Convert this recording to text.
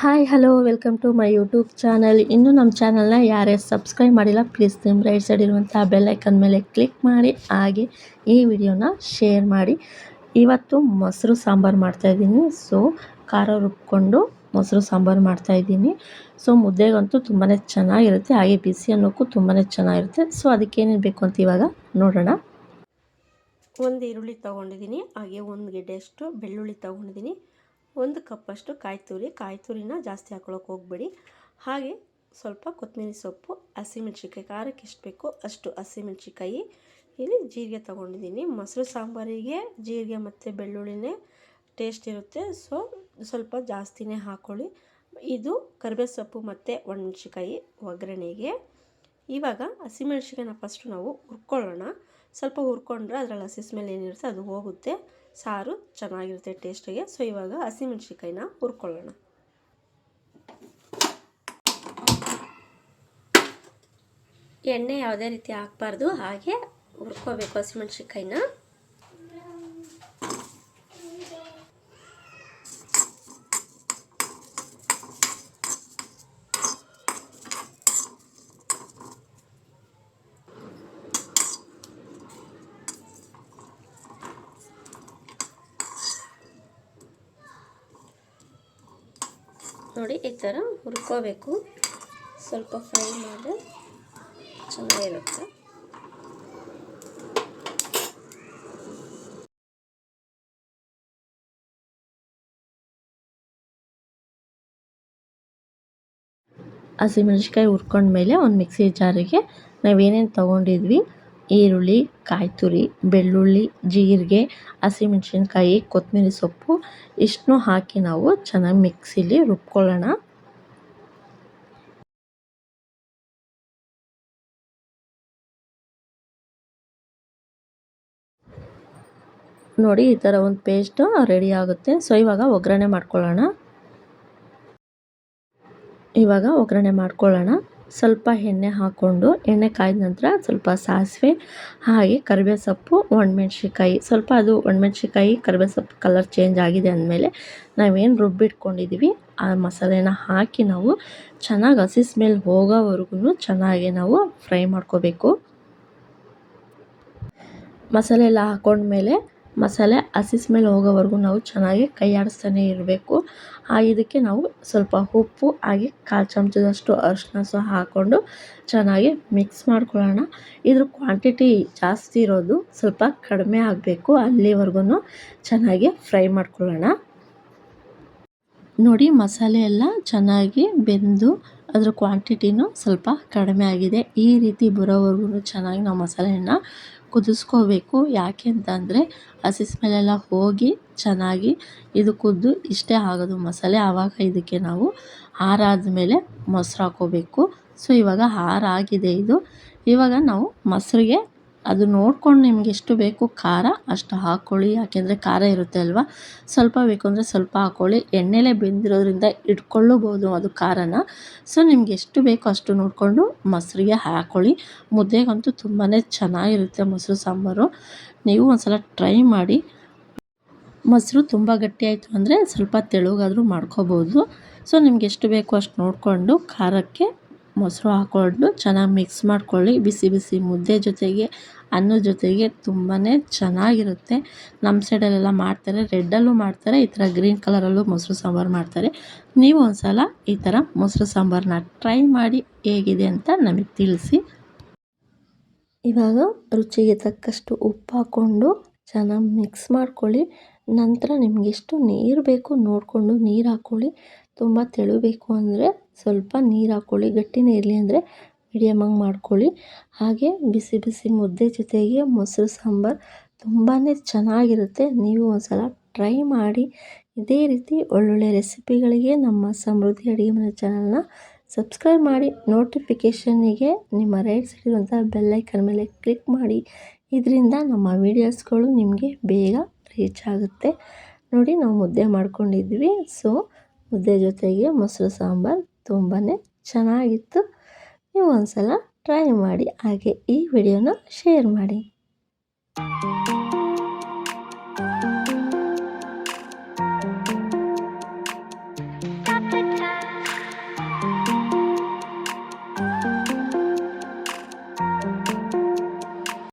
Hi hello welcome to my YouTube channel ಇನ್ನೂ ನಮ್ಮ ಚಾನಲ್ನ ಯಾರೇ ಸಬ್ಸ್ಕ್ರೈಬ್ ಮಾಡಿಲ್ಲ ಪ್ಲೀಸ್ ನಿಮ್ಮ ರೈಟ್ ಸೈಡ್ ಇರುವಂಥ ಬೆಲ್ಲೈಕನ್ ಮೇಲೆ ಕ್ಲಿಕ್ ಮಾಡಿ, ಹಾಗೆ ಈ ವಿಡಿಯೋನ ಶೇರ್ ಮಾಡಿ. ಇವತ್ತು ಮೊಸರು ಸಾಂಬಾರು ಮಾಡ್ತಾಯಿದ್ದೀನಿ ಸೊ ಖಾರ ರುಬ್ಕೊಂಡು ಮೊಸರು ಸಾಂಬಾರು ಮಾಡ್ತಾಯಿದ್ದೀನಿ ಸೊ ಮುದ್ದೆಗಂತೂ ತುಂಬಾ ಚೆನ್ನಾಗಿರುತ್ತೆ. ಹಾಗೆ ಬಿಸಿ ಅನ್ನೋಕ್ಕೂ ತುಂಬಾ ಚೆನ್ನಾಗಿರುತ್ತೆ. ಸೊ ಅದಕ್ಕೇನೇನು ಬೇಕು ಅಂತ ಇವಾಗ ನೋಡೋಣ. ಒಂದು ಈರುಳ್ಳಿ ತೊಗೊಂಡಿದ್ದೀನಿ. ಹಾಗೆ ಒಂದು ಗೆಡ್ಡೆಯಷ್ಟು ಬೆಳ್ಳುಳ್ಳಿ ತೊಗೊಂಡಿದ್ದೀನಿ. ಒಂದು ಕಪ್ಪಷ್ಟು ಕಾಯಿ ತುರಿ ಕಾಯಿ ತುರಿನ ಜಾಸ್ತಿ ಹಾಕೊಳ್ಳೋಕೆ ಹೋಗ್ಬೇಡಿ. ಹಾಗೆ ಸ್ವಲ್ಪ ಕೊತ್ತಂಬರಿ ಸೊಪ್ಪು ಹಸಿಮೆಣ್ಸಿಕಾಯಿ ಖಾರಕ್ಕೆ ಎಷ್ಟು ಬೇಕೋ ಅಷ್ಟು ಹಸಿಮೆಣ್ಸಿಕಾಯಿ ಇಲ್ಲಿ ಜೀರಿಗೆ ತೊಗೊಂಡಿದ್ದೀನಿ. ಮೊಸರು ಸಾಂಬಾರಿಗೆ ಜೀರಿಗೆ ಮತ್ತು ಬೆಳ್ಳುಳ್ಳಿನೇ ಟೇಸ್ಟ್ ಇರುತ್ತೆ. ಸೊ ಸ್ವಲ್ಪ ಜಾಸ್ತಿನೇ ಹಾಕ್ಕೊಳ್ಳಿ ಇದು ಕರಿಬೇವು ಸೊಪ್ಪು ಮತ್ತು ಒಣಮೆಣ್ಸಿಕಾಯಿ ಒಗ್ಗರಣೆಗೆ. ಇವಾಗ ಹಸಿಮೆಣ್ಸಿಕಾಯಿನ ಫಸ್ಟು ನಾವು ಹುರ್ಕೊಳ್ಳೋಣ. ಸ್ವಲ್ಪ ಹುರ್ಕೊಂಡ್ರೆ ಅದರಲ್ಲಿ ಹಸಿ ಸ್ಮೆಲ್ ಏನಿರುತ್ತೆ ಅದು ಹೋಗುತ್ತೆ. ಸಾರು ಚೆನ್ನಾಗಿರುತ್ತೆ ಟೇಸ್ಟಿಗೆ. ಸೊ ಇವಾಗ ಹಸಿಮೆಣ್ಸಿಕಾಯಿನ ಹುರ್ಕೊಳ್ಳೋಣ. ಎಣ್ಣೆ ಯಾವುದೇ ರೀತಿ ಹಾಕ್ಬಾರ್ದು ಹಾಗೆ ಹುರ್ಕೋಬೇಕು ಹಸಿಮೆಣ್ಸಿಕಾಯಿನ ನೋಡಿ, ಈ ಥರ ಹುರ್ಕೋಬೇಕು. ಸ್ವಲ್ಪ ಫ್ರೈ ಮಾಡಿದ್ರೆ ಚೆನ್ನಾಗಿರುತ್ತೆ. ಹಸಿಮೆಣ್ಸಿಕಾಯಿ ಹುರ್ಕೊಂಡ್ಮೇಲೆ ಒಂದು ಮಿಕ್ಸಿ ಜಾರಿಗೆ ನಾವೇನೇನು ತೊಗೊಂಡಿದ್ವಿ? ಈರುಳ್ಳಿ ಕಾಯಿ ತುರಿ ಬೆಳ್ಳುಳ್ಳಿ, ಜೀರಿಗೆ, ಹಸಿಮೆಣ್ಸಿನ್ಕಾಯಿ, ಕೊತ್ತಂಬರಿ ಸೊಪ್ಪು, ಇಷ್ಟನ್ನೂ ಹಾಕಿ ನಾವು ಚೆನ್ನಾಗಿ ಮಿಕ್ಸಿಲಿ ರುಬ್ಕೊಳ್ಳೋಣ. ನೋಡಿ, ಈ ಥರ ಒಂದು ಪೇಸ್ಟು ರೆಡಿ ಆಗುತ್ತೆ. ಸೊ, ಇವಾಗ ಒಗ್ಗರಣೆ ಮಾಡ್ಕೊಳ್ಳೋಣ. ಇವಾಗ ಒಗ್ಗರಣೆ ಮಾಡ್ಕೊಳ್ಳೋಣ. ಸ್ವಲ್ಪ ಎಣ್ಣೆ ಹಾಕ್ಕೊಂಡು, ಎಣ್ಣೆ ಕಾಯ್ದ ನಂತರ ಸ್ವಲ್ಪ ಸಾಸಿವೆ, ಹಾಗೆ ಕರಿಬೇವು ಸೊಪ್ಪು ಒಣಮೆಣ್ಸಿಕಾಯಿ ಸ್ವಲ್ಪ ಅದು ಒಣಮೆಣ್ಸಿಕಾಯಿ ಕರಿಬೇವು ಸೊಪ್ಪು ಕಲರ್ ಚೇಂಜ್ ಆಗಿದೆ ಅಂದಮೇಲೆ ನಾವೇನು ರುಬ್ಬಿಟ್ಕೊಂಡಿದ್ದೀವಿ ಆ ಮಸಾಲೆನ ಹಾಕಿ ನಾವು ಚೆನ್ನಾಗಿ ಹಸಿ ಸ್ಮೆಲ್ ಹೋಗೋವರೆಗೂ ಚೆನ್ನಾಗಿ ನಾವು ಫ್ರೈ ಮಾಡ್ಕೋಬೇಕು. ಮಸಾಲೆ ಎಲ್ಲ ಹಾಕೊಂಡ್ಮೇಲೆ ಮಸಾಲೆ ಹಸಿಸ್ ಮೇಲೆ ಹೋಗೋವರೆಗೂ ನಾವು ಚೆನ್ನಾಗಿ ಕೈ ಆಡಿಸ್ತಾನೆ ಇರಬೇಕು ಇದಕ್ಕೆ ನಾವು ಸ್ವಲ್ಪ ಉಪ್ಪು, ಹಾಗೆ ಕಾಲು ಚಮಚದಷ್ಟು ಅರಿಶಿನ ಸಹ ಹಾಕ್ಕೊಂಡು ಚೆನ್ನಾಗಿ ಮಿಕ್ಸ್ ಮಾಡ್ಕೊಳ್ಳೋಣ. ಇದ್ರ ಕ್ವಾಂಟಿಟಿ ಜಾಸ್ತಿ ಇರೋದು ಸ್ವಲ್ಪ ಕಡಿಮೆ ಆಗಬೇಕು. ಅಲ್ಲಿವರೆಗೂ ಚೆನ್ನಾಗಿ ಫ್ರೈ ಮಾಡ್ಕೊಳ್ಳೋಣ. ನೋಡಿ, ಮಸಾಲೆ ಎಲ್ಲ ಚೆನ್ನಾಗಿ ಬೆಂದು ಅದ್ರ ಕ್ವಾಂಟಿಟಿನೂ ಸ್ವಲ್ಪ ಕಡಿಮೆ ಆಗಿದೆ. ಈ ರೀತಿ ಬರೋವರೆಗೂ ಚೆನ್ನಾಗಿ ನಾವು ಮಸಾಲೆಯನ್ನು ಕುದಿಸ್ಕೋಬೇಕು. ಯಾಕೆ ಅಂತಂದರೆ ಹಸಿಸ್ ಮೇಲೆಲ್ಲ ಹೋಗಿ ಚೆನ್ನಾಗಿ ಇದು ಕುದ್ದು ಇಷ್ಟೇ ಆಗೋದು ಮಸಾಲೆ. ಆವಾಗ ಇದಕ್ಕೆ ನಾವು ಹಾರಾದ ಮೇಲೆ ಮೊಸರು ಹಾಕೋಬೇಕು ಸೊ ಇವಾಗ ಹಾರಾಗಿದೆ ಇದು. ಇವಾಗ ನಾವು ಮೊಸರಿಗೆ ಅದು ನೋಡ್ಕೊಂಡು ನಿಮ್ಗೆ ಎಷ್ಟು ಬೇಕು ಖಾರ, ಅಷ್ಟು ಹಾಕ್ಕೊಳ್ಳಿ ಯಾಕೆಂದರೆ ಖಾರ ಇರುತ್ತೆ ಅಲ್ವಾ? ಸ್ವಲ್ಪ ಬೇಕು ಅಂದರೆ ಸ್ವಲ್ಪ ಹಾಕ್ಕೊಳ್ಳಿ ಎಣ್ಣೆಲೇ ಬೆಂದಿರೋದ್ರಿಂದ ಇಟ್ಕೊಳ್ಳಬೋದು ಅದು ಖಾರನ. ಸೊ ನಿಮ್ಗೆ ಎಷ್ಟು ಬೇಕೋ ಅಷ್ಟು ನೋಡಿಕೊಂಡು ಮೊಸರಿಗೆ ಹಾಕ್ಕೊಳ್ಳಿ ಮುದ್ದೆಗಂತೂ ತುಂಬಾ ಚೆನ್ನಾಗಿರುತ್ತೆ ಮೊಸರು ಸಾಂಬಾರು. ನೀವು ಒಂದು ಸಲ ಟ್ರೈ ಮಾಡಿ. ಮೊಸರು ತುಂಬ ಗಟ್ಟಿ ಆಯಿತು ಅಂದರೆ ಸ್ವಲ್ಪ ತೆಳುಗಾದರೂ ಮಾಡ್ಕೋಬೋದು ಸೊ ನಿಮ್ಗೆ ಎಷ್ಟು ಬೇಕೋ ಅಷ್ಟು ನೋಡಿಕೊಂಡು ಖಾರಕ್ಕೆ ಮೊಸರು ಹಾಕ್ಕೊಂಡು ಚೆನ್ನಾಗಿ ಮಿಕ್ಸ್ ಮಾಡ್ಕೊಳ್ಳಿ. ಬಿಸಿ ಬಿಸಿ ಮುದ್ದೆ ಜೊತೆಗೆ, ಅನ್ನದ ಜೊತೆಗೆ ತುಂಬಾ ಚೆನ್ನಾಗಿರುತ್ತೆ. ನಮ್ಮ ಸೈಡಲ್ಲೆಲ್ಲ ಮಾಡ್ತಾರೆ ರೆಡ್ಡಲ್ಲೂ ಮಾಡ್ತಾರೆ, ಈ ಥರ ಗ್ರೀನ್ ಕಲರಲ್ಲೂ ಮೊಸರು ಸಾಂಬಾರು ಮಾಡ್ತಾರೆ. ನೀವು ಒಂದು ಸಲ ಈ ಥರ ಮೊಸರು ಸಾಂಬಾರನ್ನ ಟ್ರೈ ಮಾಡಿ ಹೇಗಿದೆ ಅಂತ ನಮಗೆ ತಿಳಿಸಿ. ಇವಾಗ ರುಚಿಗೆ ತಕ್ಕಷ್ಟು ಉಪ್ಪು ಹಾಕ್ಕೊಂಡು ಚೆನ್ನಾಗಿ ಮಿಕ್ಸ್ ಮಾಡ್ಕೊಳ್ಳಿ. ನಂತರ ನಿಮ್ಗೆ ಎಷ್ಟು ನೀರು ಬೇಕು ನೋಡಿಕೊಂಡು ನೀರು ಹಾಕ್ಕೊಳ್ಳಿ ತುಂಬ ತೆಳುಬೇಕು ಅಂದರೆ ಸ್ವಲ್ಪ ನೀರು ಹಾಕ್ಕೊಳ್ಳಿ ಗಟ್ಟಿನೇ ಇರಲಿ ಅಂದರೆ ಮೀಡಿಯಮಾಗಿ ಮಾಡ್ಕೊಳ್ಳಿ. ಹಾಗೆ ಬಿಸಿ ಬಿಸಿ ಮುದ್ದೆ ಜೊತೆಗೆ ಮೊಸರು ಸಾಂಬಾರು ತುಂಬಾ ಚೆನ್ನಾಗಿರುತ್ತೆ. ನೀವು ಒಂದ್ಸಲ ಟ್ರೈ ಮಾಡಿ. ಇದೇ ರೀತಿ ಒಳ್ಳೊಳ್ಳೆ ರೆಸಿಪಿಗಳಿಗೆ ನಮ್ಮ ಸಮೃದ್ಧಿ ಅಡುಗೆ ಮನೆ ಚಾನಲ್ನ ಸಬ್ಸ್ಕ್ರೈಬ್ ಮಾಡಿ. ನೋಟಿಫಿಕೇಷನ್ನಿಗೆ ನಿಮ್ಮ ರೈಟ್ ಸೈಡ್ ಇರುವಂಥ ಬೆಲ್ಲೈಕನ್ ಮೇಲೆ ಕ್ಲಿಕ್ ಮಾಡಿ. ಇದರಿಂದ ನಮ್ಮ ವೀಡಿಯೋಸ್ಗಳು ನಿಮಗೆ ಬೇಗ ರೀಚ್ ಆಗುತ್ತೆ ನೋಡಿ ನಾವು ಮುದ್ದೆ ಮಾಡ್ಕೊಂಡಿದ್ವಿ. ಸೊ ಮುದ್ದೆ ಜೊತೆಗೆ ಮೊಸರು ಸಾಂಬಾರು ತುಂಬಾ ಚೆನ್ನಾಗಿತ್ತು. ನೀವು ಒಂದು ಸಲ ಟ್ರೈ ಮಾಡಿ ಹಾಗೆ ಈ ವಿಡಿಯೋನ ಶೇರ್ ಮಾಡಿ.